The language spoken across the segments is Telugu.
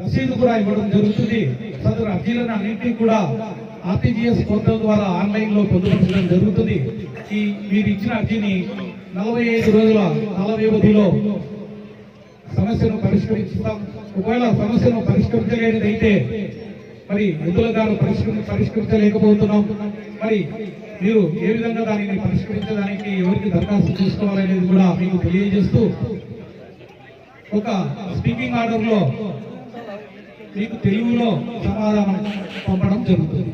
రసీదు కూడా ఇవ్వడం జరుగుతుంది. సదరు అర్జీలను అన్నింటినీ కూడా ఆర్టీజీఎస్ పోర్టల్ ద్వారా ఆన్లైన్లో పొందుపరచడం జరుగుతుంది. ఈ మీరు ఇచ్చిన అర్జీని నలభై ఐదు రోజుల కాల వ్యవధిలో సమస్యను పరిష్కరిస్తాం ఒకవేళ సమస్యను పరిష్కరించలేనిదైతే మరి ఎద్దుల గారు పరిష్కరించలేకపోతున్నాం. మరి మీరు ఏ విధంగా దానిని పరిష్కరించడానికి ఎవరికి దరఖాస్తు చేసుకోవాలనేది కూడా మీకు తెలియజేస్తూ ఒక స్పీకింగ్ ఆర్డర్లో మీకు తెలుగులో సమాధానం పంపడం జరుగుతుంది.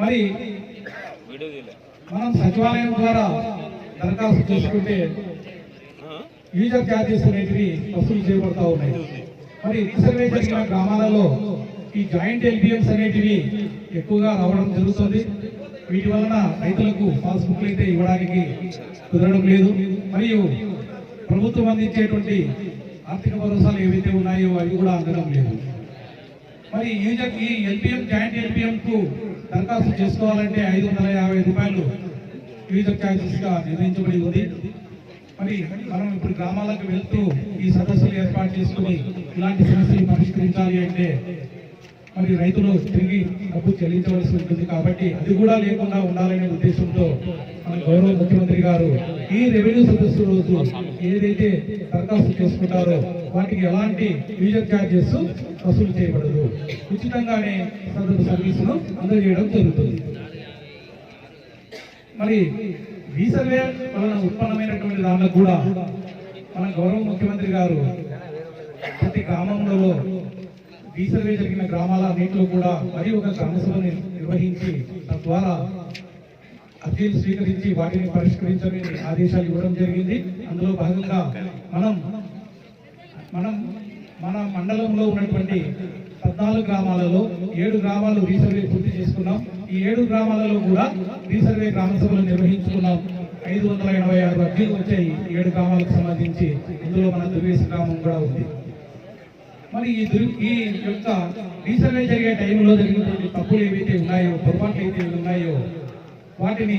మరి మనం సచివాలయం ద్వారా దరఖాస్తు చేసుకుంటే యూజర్ ఛార్జెస్ అనేటివి వసూలు చేయబడతా ఉన్నాయి. మరి రీసర్వే జరిగిన గ్రామాలలో ఈ జాయింట్ ఎల్బిఎంస్ అనేటివి ఎక్కువగా రావడం జరుగుతుంది. వీటి వలన రైతులకు పాస్బుక్లు అయితే ఇవ్వడానికి కుదరడం లేదు. మరియు ప్రభుత్వం అందించేటువంటి ఆర్థిక భరోసాలు ఏవైతే ఉన్నాయో అవి కూడా అందడం లేదు. మరి యూజర్ ఈ ఎల్పిఎం జాయింట్ ఎల్పిఎం కు దరఖాస్తు చేసుకోవాలంటే ఐదు వందల యాభై రూపాయలు యూజర్ ఛార్జెస్గా నిర్ణయించబడి ఉంది. మరి మనం ఇప్పుడు గ్రామాలకు వెళ్తూ ఈ సదస్సులు ఏర్పాటు చేసుకుని ఇలాంటి సమస్యలు పరిష్కరించాలి అంటే మరి రైతులు తిరిగి డబ్బు చెల్లించవలసి ఉంటుంది కాబట్టి అది కూడా లేకుండా ఉండాలనే ఉద్దేశంతో మన గౌరవ ముఖ్యమంత్రి గారు ఈ రెవెన్యూ సదస్సు రోజు ఏదైతే దరఖాస్తు చేసుకుంటారో వాటికి ఎలాంటి యూజర్ ఛార్జెస్ వసూలు చేయబడదు. ఉచితంగానే సదరు సర్వీసును అందజేయడం జరుగుతుంది. మరి రీసర్వే వలన ఉత్పన్నమైనటువంటి దానిలో కూడా మన గౌరవ ముఖ్యమంత్రి గారు ప్రతి గ్రామంలో రీసర్వే జరిగిన గ్రామాల అన్నింటిలో కూడా మరి ఒక గ్రామసభని నిర్వహించి తద్వారా అర్జీలు స్వీకరించి వాటిని పరిష్కరించని ఆదేశాలు ఇవ్వడం జరిగింది. అందులో భాగంగా మనం మనం మన మండలంలో ఉన్నటువంటి పద్నాలుగు గ్రామాలలో ఏడు గ్రామాలు రీసర్వే పూర్తి చేసుకున్నాం. ఈ ఏడు గ్రామాలలో కూడా రీసర్వే గ్రామ సభలు నిర్వహించుకున్నాం. ఐదు వందల ఎనభై ఆరు అర్జీలు వచ్చాయి. ఏడు గ్రామాలకు సంబంధించి ఇందులో మన దుర్వేశ గ్రామం కూడా ఉంది. మరి ఈ దుర్ ఈ యొక్క రీసర్వే జరిగే టైంలో జరిగినటువంటి తప్పులు ఏవైతే ఉన్నాయో పొరపాట్లు అయితే ఉన్నాయో వాటిని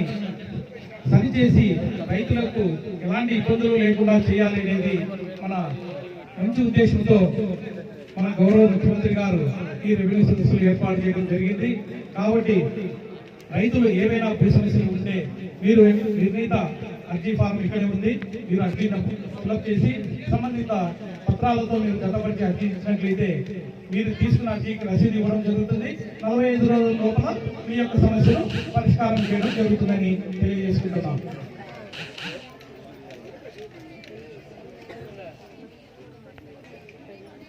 సరిచేసి రైతులకు ఎలాంటి ఇబ్బందులు లేకుండా చేయాలి అనేది మన మంచి ఉద్దేశంతో మన గౌరవ ముఖ్యమంత్రి గారు ఈ రెవెన్యూ సదస్సులు ఏర్పాటు చేయడం జరిగింది. కాబట్టి రైతులు ఏవైనా భూ సమస్యలు ఉంటే మీరు నిర్ణీత అర్జీ ఫారం ఇక్కడే ఉంది. మీరు అర్జీ ఫిలప్ చేసి సంబంధిత పత్రాలతో మీరు గతపరిచి అర్జీ ఇచ్చినట్లయితే మీరు తీసుకున్న అర్జీకి రసీదు ఇవ్వడం జరుగుతుంది. నలభై ఐదు రోజుల లోపల మీ యొక్క సమస్యను పరిష్కారం చేయడం జరుగుతుందని తెలియజేసుకుంటున్నాం.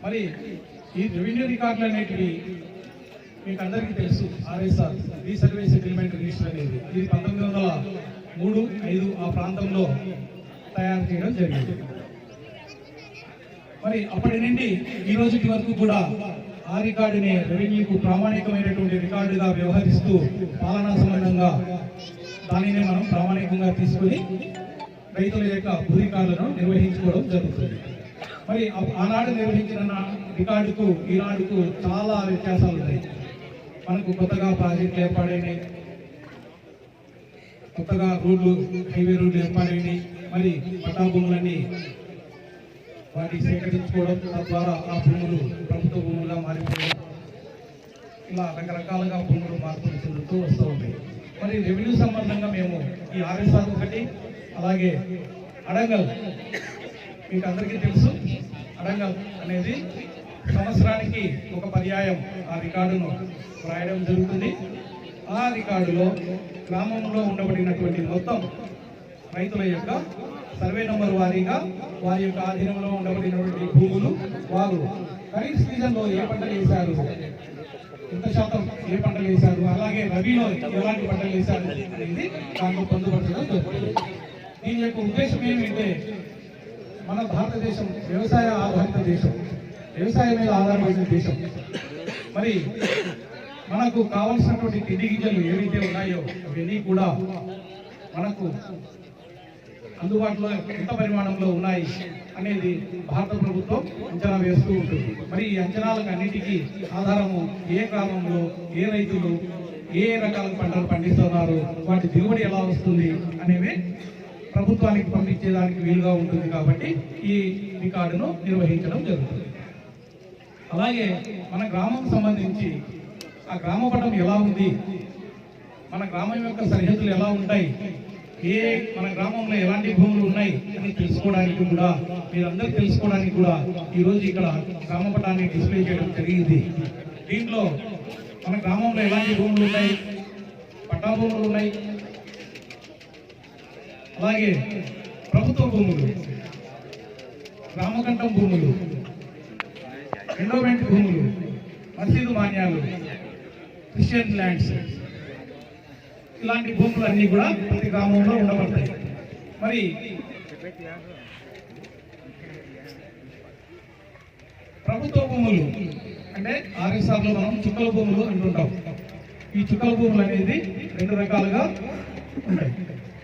మరి ఈ రెవెన్యూ రికార్డులు అనేటివి మీకు అందరికీ తెలుసు ఆర్ఎస్ఆర్ రీసర్వే సెటిల్మెంట్ రిజిస్టర్ అనేది. ఇది పంతొమ్మిది వందల మూడు ఐదు ఆ ప్రాంతంలో తయారు చేయడం జరిగింది. మరి అప్పటి నుండి ఈ రోజుకి వరకు కూడా ఆ రికార్డుని రెవెన్యూకు ప్రామాణికమైనటువంటి రికార్డుగా వ్యవహరిస్తూ పాలనా సంబంధంగా దానిని మనం ప్రామాణికంగా తీసుకుని రైతుల యొక్క భూ రికార్డులను నిర్వహించుకోవడం జరుగుతుంది. మరి ఆనాడు నిర్వహించిన నా రికార్డుకు ఈనాడుకు చాలా వ్యత్యాసాలు ఉన్నాయి మనకు కొత్తగా ప్రాజెక్టులు ఏర్పాడైనాయి కొత్తగా రోడ్లు హైవే రోడ్లు ఏర్పాడైనాయి మరి పట్టా భూములన్నీ వాటిని సేకరించుకోవడం తద్వారా ఆ భూములు ప్రభుత్వ భూములుగా మారిపోవడం ఇలా రకరకాలుగా భూములు మార్పులు చెందుతూ వస్తూ ఉంటాయి మరి రెవెన్యూ సంబంధంగా మేము ఈ ఆర్ఎస్ఆర్ ఒకటి అలాగే అడంగల్ మీకు అందరికీ తెలుసు అడంగల్ అనేది సంవత్సరానికి ఒక పర్యాయం. ఆ రికార్డును రాయడం జరుగుతుంది. ఆ రికార్డులో గ్రామంలో ఉండబడినటువంటి మొత్తం రైతుల యొక్క సర్వే నంబర్ వారీగా వారి యొక్క ఆధీనంలో ఉండబడినటువంటి భూములు వారు ఖరీఫ్ సీజన్లో ఏ పంటలు వేశారు? ఎంత శాతం ఏ పంటలు వేశారు? అలాగే రబీలో ఎలాంటి పంటలు వేశారు అనేది దాంట్లో పొందుపరచడం జరుగుతుంది. దీని యొక్క ఉద్దేశం ఏమిటంటే మన భారతదేశం వ్యవసాయ ఆధారిత దేశం వ్యవసాయం మీద ఆధారపడిన దేశం. మరి మనకు కావలసినటువంటి తిండి గింజలు ఏవైతే ఉన్నాయో అవన్నీ కూడా మనకు అందుబాటులో ఎంత పరిమాణంలో ఉన్నాయి అనేది భారత ప్రభుత్వం అంచనా వేస్తూ ఉంటుంది. మరి ఈ అంచనాలకు అన్నిటికీ ఆధారము ఏ కాలంలో ఏ రైతులు ఏ రకాల పంటలు పండిస్తున్నారు వాటి దిగుబడి ఎలా వస్తుంది అనేవి ప్రభుత్వానికి పంపించేదానికి వీలుగా ఉంటుంది కాబట్టి ఈ రికార్డును నిర్వహించడం జరుగుతుంది. అలాగే మన గ్రామం సంబంధించి ఆ గ్రామ పటం ఎలా ఉంది? మన గ్రామం యొక్క సరిహద్దులు ఎలా ఉంటాయి? ఏ మన గ్రామంలో ఎలాంటి భూములు ఉన్నాయి అని తెలుసుకోవడానికి కూడా మీరందరూ తెలుసుకోవడానికి కూడా ఈరోజు ఇక్కడ గ్రామ పటాన్ని డిస్ప్లే చేయడం జరిగింది. దీంట్లో మన గ్రామంలో ఎలాంటి భూములు ఉన్నాయి? పట్టా భూములు ఉన్నాయి. అలాగే ప్రభుత్వ భూములు రామకంఠం భూములు ఎండోమెంట్ భూములు మసీదు మాన్యాలు క్రిస్టియన్ ల్యాండ్స్ ఇలాంటి భూములు అన్ని కూడా ప్రతి గ్రామంలో ఉండబడతాయి. మరి ప్రభుత్వ భూములు అంటే ఆర్ఎస్ఆర్లో మనం చుక్కల భూములు అంటుంటాం. ఈ చుక్కల భూములు అనేది రెండు రకాలుగా ఉంటాయి.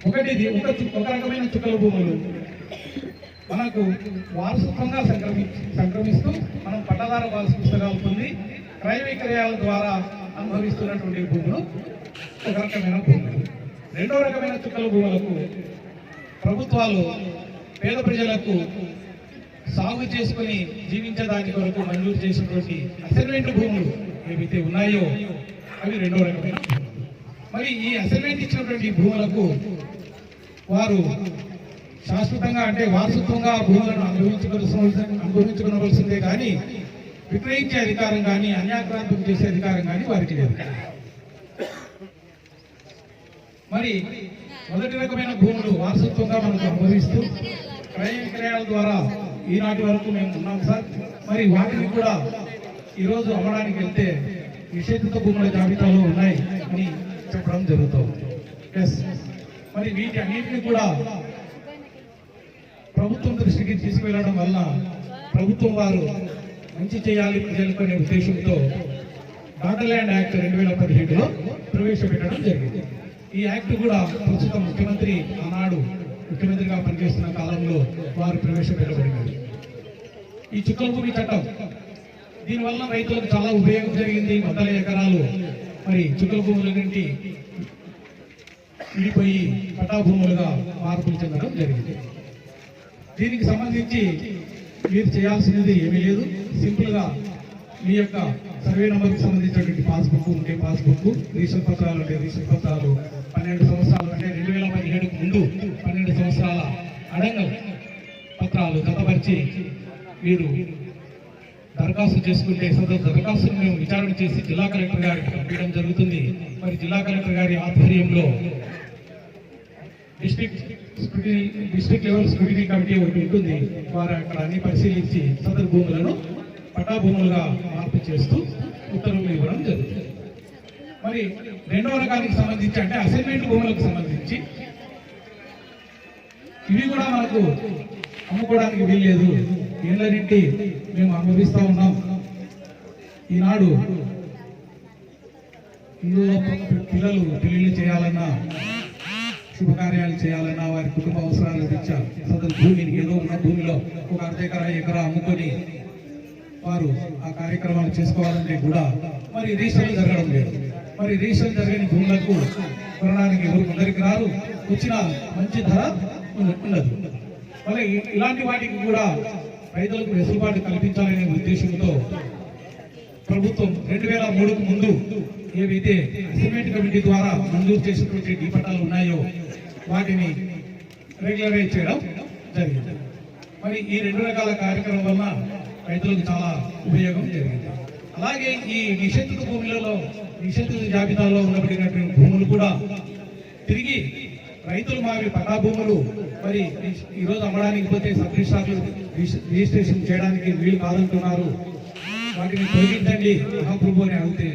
ఒకటి ఇది ఒక ఒక రకమైన చుక్కల భూములు. మనకు వారసత్వంగా సంక్రమి సంక్రమిస్తూ మనం పట్టదార వారసు పుస్తకాలు పొంది క్రయ విక్రయాల ద్వారా అనుభవిస్తున్నటువంటి భూములు ఒక రకమైన భూములు. రెండో రకమైన చుక్కల భూములకు ప్రభుత్వాలు పేద ప్రజలకు సాగు చేసుకుని జీవించడానికి కొరకు మంజూరు చేసినటువంటి అసైన్మెంట్ భూములు ఏవైతే ఉన్నాయో అవి రెండో రకమైన మరి ఈ అసైన్మెంట్ ఇచ్చినటువంటి భూములకు వారు శాశ్వతంగా అంటే వారసత్వంగా ఆ భూములను అనుభవించుకోవాల్సిన అనుభవించుకోవలసిందే కానీ విక్రయించే అధికారం కానీ అన్యాక్రాంతం చేసే అధికారం కానీ వారికి లేదు. మరి మొదటి రకమైన భూములు వారసత్వంగా మనకు అనుభవిస్తూ క్రయ విక్రయాల ద్వారా ఈనాటి వరకు మేము ఉన్నాం సార్. మరి వాటిని కూడా ఈరోజు అమ్మడానికి వెళ్తే నిషేధిత భూముల జాబితాలో ఉన్నాయి అని చెప్పడం జరుగుతుంది. ఎస్ మరి వీటి అన్నింటినీ కూడా ప్రభుత్వం దృష్టికి తీసుకువెళ్ళడం వల్ల ప్రభుత్వం వారు మంచి చేయాలి ప్రజలకునే ఉద్దేశంతో డాటా ల్యాండ్ యాక్ట్ రెండు వేల పదిహేడులో ప్రవేశపెట్టడం జరిగింది. ఈ యాక్ట్ కూడా ప్రస్తుతం ముఖ్యమంత్రి ఆనాడు ముఖ్యమంత్రిగా పనిచేస్తున్న కాలంలో వారు ప్రవేశపెట్టబడినది. ఈ చుక్కల భూమి చట్టం దీనివల్ల రైతులకు చాలా ఉపయోగం జరిగింది వందల ఎకరాలు. మరి చుక్కల భూముల నుండి విడిపోయి పటాభూములుగా మార్పులు చెందడం జరిగింది. దీనికి సంబంధించి మీరు చేయాల్సినది ఏమీ లేదు. సింపుల్గా మీ యొక్క సర్వే నంబర్కి సంబంధించినటువంటి పాస్బుక్ ఉంటే పాస్బుక్ రీసెల్ పత్రాలు ఉంటే రీసెల్ పత్రాలు పన్నెండు సంవత్సరాలు అంటే రెండు వేల పదిహేడుకు ముందు పన్నెండు సంవత్సరాల అడంగల్ పత్రాలు జతపరిచి మీరు దరఖాస్తు చేసుకుంటే సదరు దరఖాస్తును మేము విచారణ చేసి జిల్లా కలెక్టర్ గారికి పంపించడం జరుగుతుంది. మరి జిల్లా కలెక్టర్ గారి ఆధ్వర్యంలో district scrutiny district level scrutiny committee ఒకటి ఉంటుంది. వారు అక్కడ అన్ని పరిశీలించి సదరు భూములను పటా భూములుగా మార్పు చేస్తూ ఉత్తర్వులు ఇవ్వడం జరుగుతుంది. మరి రెండవ రకానికి సంబంధించి అంటే అసైన్మెంట్ భూములకు సంబంధించి ఇవి కూడా మనకు అమ్ముకోవడానికి వీల్లేదు. ఏళ్ళనింటి మేము అనుభవిస్తూ ఉన్నాం. ఈనాడు ఇందులో పిల్లలు పెళ్ళిళ్ళు చేయాలన్నా శుభకార్యాలు చేయాలన్నా వారి కుటుంబ అవసరాలు తెచ్చారు సదరు భూమిని ఏదో ఉన్న భూమిలో ఒక అర్ధ ఎకరా ఎకరా అమ్ముకొని వారు ఆ కార్యక్రమాలు చేసుకోవాలంటే కూడా మరి రిజిస్టర్లు జరగడం లేదు. మరి రిజిస్టర్ జరగని భూములకు కొనడానికి ఎవరు ముందరికి రారు. వచ్చిన మంచి ధర ఉండదు మరి ఇలాంటి వాటికి కూడా రైతులకు వెసులుబాటు కల్పించాలనే ఉద్దేశంతో ప్రభుత్వం రెండు వేల మూడుకు ముందు ఏవైతే అసైన్మెంట్ కమిటీ ద్వారా మంజూరు చేసినటువంటి డీ పట్టాలు ఉన్నాయో వాటిని రెగ్యులరైజ్ చేయడం జరిగింది. మరి ఈ రెండు రకాల కార్యక్రమం వల్ల రైతులకు చాలా ఉపయోగం జరిగింది. అలాగే ఈ నిషేధిత భూములలో నిషేధిత జాబితాలో ఉన్నటువంటి భూములు కూడా తిరిగి రైతులు మావి పట్టా భూములు మరి ఈరోజు అమ్మడానికి పోతే సబ్ రిజిస్ట్రార్లు రిజిస్ట్రేషన్ చేయడానికి వీలు కాదంటున్నారు. వాటిని తొలగించండి మహాప్రభు అని అడిగితే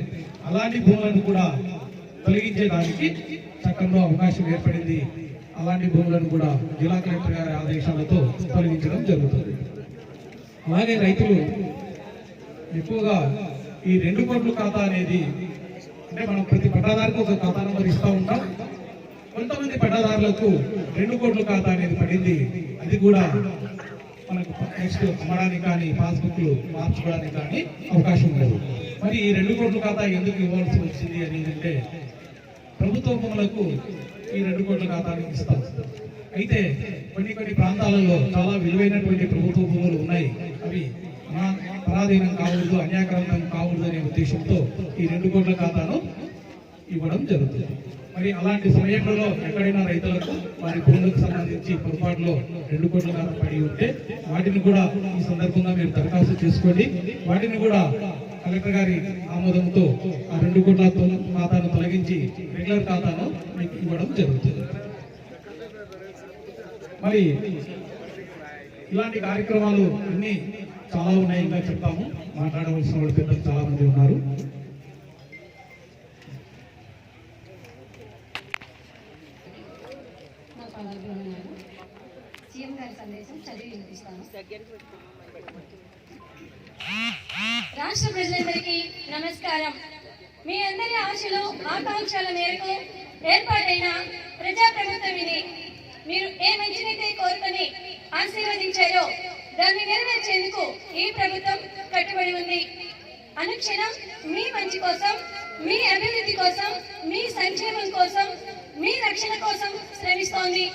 అలాంటి భూములను కూడా తొలగించేదానికి చట్టంలో అవకాశం ఏర్పడింది. అలాంటి భూములను కూడా జిల్లా కలెక్టర్ గారి ఆదేశాలతో తొలగించడం జరుగుతుంది. అలాగే రైతులు ఎక్కువగా ఈ రెండు కోట్ల ఖాతా అనేది అంటే మనం ప్రతి పట్టాదారికి ఒక ఖాతా నెంబర్ ఇస్తూ ఉంటాం. కొంతమంది పట్టాదారులకు రెండు కోట్ల ఖాతా అనేది పడింది. అది కూడా మనకు నెక్స్ట్ అమ్మడానికి కానీ పాస్బుక్లు మార్చుకోవడానికి కానీ అవకాశం లేదు. మరి ఈ రెండు కోట్ల ఖాతా ఎందుకు ఇవ్వాల్సి వచ్చింది అనేది ప్రభుత్వ భూములకు ఈ రెండు కోట్ల ఖాతాను ఇస్తాం. అయితే కొన్ని కొన్ని ప్రాంతాలలో చాలా విలువైనటువంటి ప్రభుత్వ భూములు ఉన్నాయి. అవి మన పరాధీనం కావద్దు అన్యాక్రాంతం కావద్దు అనే ఉద్దేశంతో ఈ రెండు కోట్ల ఖాతాను ఇవ్వడం జరుగుతుంది. మరి అలాంటి సమయంలో ఎక్కడైనా రైతులకు వారి భూములకు సంబంధించి పొరపాటులో రెండు కోట్ల ఖాతా పడి ఉంటే వాటిని కూడా ఈ సందర్భంగా మీరు దరఖాస్తు చేసుకోండి. వాటిని కూడా కలెక్టర్ గారి ఆమోదంతో ఆ రెండు కోట్ల ఖాతాను తొలగించి రెగ్యులర్ ఖాతాను మీకు ఇవ్వడం జరుగుతుంది. మరి ఇలాంటి కార్యక్రమాలు అన్ని చాలా ఉన్నాయి ఇంకా చెప్తాము. మాట్లాడవలసిన వాళ్ళు పెద్దలు చాలా మంది ఉన్నారు. సీఎం గారి సందేశం చదివి వినిపిస్తాను. రాష్ట్ర ప్రజలందరికీ నమస్కారం. మీ అందరి ఆశలు ఆకాంక్షల మేరకు ఏర్పాటైన ప్రజా ప్రభుత్వం ఇది. మీరు ఏ మంచినైతే కోరుకొని ఆశీర్వదించారో దాన్ని నెరవేర్చేందుకు ఈ ప్రభుత్వం కట్టుబడి ఉంది. అనుక్షణం మీ మంచి కోసం మీ అభివృద్ధి కోసం మీ సంక్షేమం కోసం మీ రక్షణ కోసం శ్రమిస్తోంది.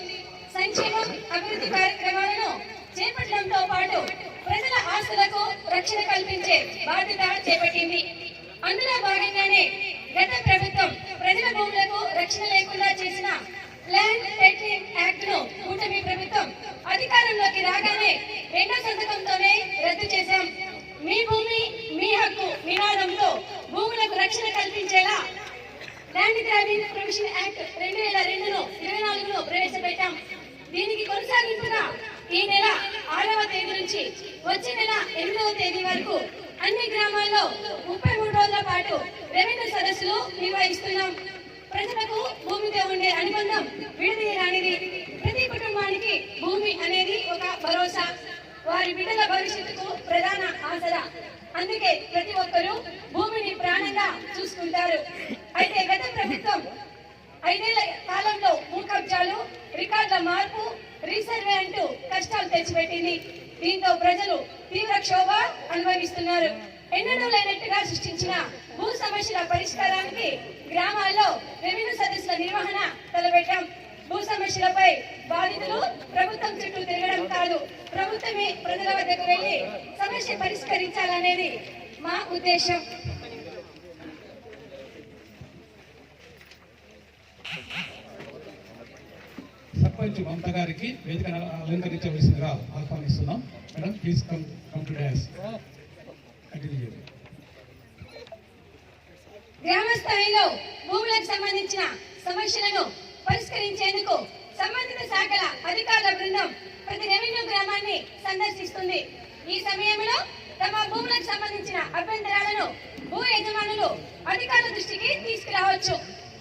సంక్షేమం అభివృద్ధి కార్యక్రమాలను చేపట్టడంతో పాటు ప్రజల ఆస్తులకు రక్షణ కల్పించే బాధ్యత చేపట్టింది. అందులో భాగంగానే గత ప్రభుత్వం ప్రజల భూములకు రక్షణ లేకుండా చేసిన ల్యాండ్ టైటిలింగ్ యాక్ట్ను కూటమి ప్రభుత్వం అధికారంలోకి రాగానే రెండో సంతకంతోనే రద్దు చేశాం. మీ భూమి మీ హక్కు నినాదంతో భూములకు రక్షణ కల్పించేలా ల్యాండ్ గ్రాబింగ్ ప్రొవిషన్ యాక్ట్ రెండు వేల రెండును ఇరవై నాలుగులో ప్రవేశపెట్టాం. దీనికి కొనసాగింపుగా ఈ నెల ఆరవ తేదీ నుంచి వచ్చే నెల ఎనిమిదవ తేదీ వరకు అన్ని గ్రామాల్లో ముప్పై మూడు రోజుల పాటు రెవెన్యూ సదస్సులు నిర్వహిస్తున్నాం. ప్రజలకు భూమితో ఉండే అనుబంధం విడదీయరానిది. ప్రతి కుటుంబానికి భూమి అనేది ఒక భరోసా. వారి బిడ్డల భవిష్యత్తుకు ప్రధాన ఆసరా. అందుకే ప్రతి ఒక్కరూ భూమిని ప్రాణంగా చూసుకుంటారు. అయితే గత ప్రభుత్వం ఐదేళ్ళ కాలంలో భూ కబ్జాలు రికార్డుల మార్పు రీసర్వే అంటూ కష్టాలు తెచ్చిపెట్టింది. దీంతో ప్రజలు తీవ్ర క్షోభ అనుభవిస్తున్నారు. ఎన్నడూ లేనట్టుగా సృష్టించిన భూ సమస్యల పరిష్కారానికి గ్రామాల్లో రెవెన్యూ సదస్సుల నిర్వహణ తలపెట్టాం. భూ సమస్యలపై బాధితులు ప్రభుత్వం చుట్టూ తిరగడం కాదు. ప్రభుత్వమే ప్రజల వద్దకు వెళ్ళి సమస్య పరిష్కరించాలనేది మా ఉద్దేశం. సర్పంచ్ మమత గారికి వేదిక అలంకరించవలసిందిగా ఆహ్వానిస్తున్నాం. Madam please come come to dance continue గ్రామ స్థాయిలో భూములకు సంబంధించిన సమస్యలను పరిష్కరించేందుకు సంబంధిత శాఖల అధికారుల బృందం ప్రతి రెవెన్యూ గ్రామాన్ని సందర్శిస్తుంది. ఈ సమయంలో తమ భూములకు సంబంధించిన అభ్యంతరాలను భూ యజమానులు అధికారుల దృష్టికి తీసుకురావచ్చు.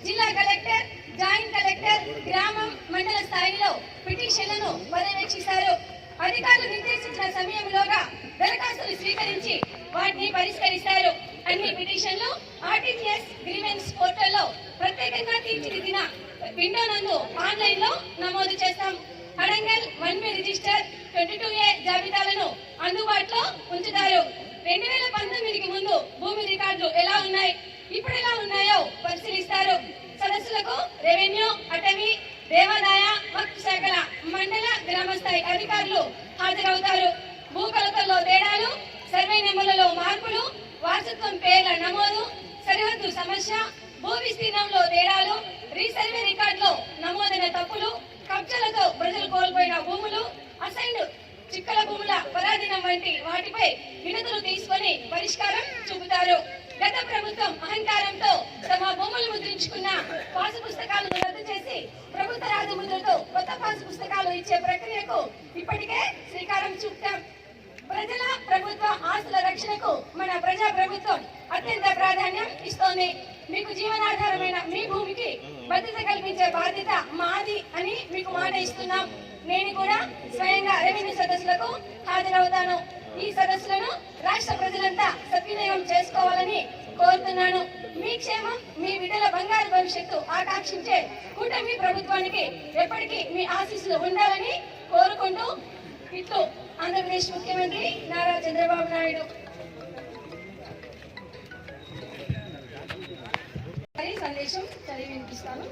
జిల్లా కలెక్టర్ జాయింట్ కలెక్టర్ గ్రామం మండల స్థాయిలో పిటిషన్లను పర్యవేక్షిస్తారు. అధికారులు నిర్దేశించిన సమయంలోగా దరఖాస్తులు స్వీకరించి వాటిని పరిష్కరిస్తారు. అన్ని పిటిషన్లు ఆర్టీజీఎస్ గ్రీవెన్స్ పోర్టల్లో ప్రత్యేకంగా తీర్చిదిద్దిన విండో నందు ఆన్లైన్లో నమోదు చేస్తాం. Adangal one way register twenty two A జాబితాలను అందుబాటులో ఉంచుతారు. రెండు వేల పంతొమ్మిదికి ముందు భూమి రికార్డులు ఎలా ఉన్నాయి? ఇప్పుడు ఎలా ఉన్నాయో పరిశీలిస్తారు. సదస్సులకు రెవెన్యూ అటవీ దేవాదాయ వక్ఫ్ శాఖల మండల గ్రామ స్థాయి అధికారులు హాజరవుతారు. భూ కొలతల్లో తేడాలు సర్వే నెంబర్లలో మార్పులు వారసత్వం పేర్ల నమోదు సరిహద్దు సమస్య భూ విస్తీర్ణంలో తేడాలు రీసర్వే రికార్డులో నమోదైన తప్పులు కబ్జాలతో ప్రజలు కోల్పోయిన భూములు అసైన్డ్ చిక్కల భూముల పరాధీనం వంటి వాటిపై వినతులు తీసుకొని పరిష్కారం చూపుతారు. గత ప్రభుత్వం అహంకారంతో తమ భూములు ముద్రించుకున్న పాసు పుస్తకాలను రద్దు చేసి ప్రభుత్వ రాజముద్రతో కొత్త పాసు పుస్తకాలు ఇచ్చే ప్రక్రియకు ఇప్పటికే శ్రీకారం చుట్టాం. ప్రజల ప్రభుత్వ ఆస్తుల రక్షణకు మన ప్రజా ప్రభుత్వం అత్యంత ప్రాధాన్యం ఇస్తోంది. మీకు జీవనాధారమైన మీ భూమికి భద్రత కల్పించే బాధ్యత మాది అని మీకు మాట ఇస్తున్నాం. నేను కూడా స్వయంగా రెవెన్యూ సదస్సులకు హాజరవుతాను. ఈ సదస్సులను రాష్ట్ర ప్రజలంతా సద్వినియోగం చేసుకోవాలని కోరుతున్నాను. మీ క్షేమం మీ బిడ్డల బంగారు భవిష్యత్తు ఆకాంక్షించే కూటమి ప్రభుత్వానికి ఎప్పటికీ మీ ఆశీస్సులు ఉండాలని కోరుకుంటూ ఇట్లు ఆంధ్రప్రదేశ్ ముఖ్యమంత్రి నారా చంద్రబాబు నాయుడు. సందేశం చదివి వినిపిస్తాను.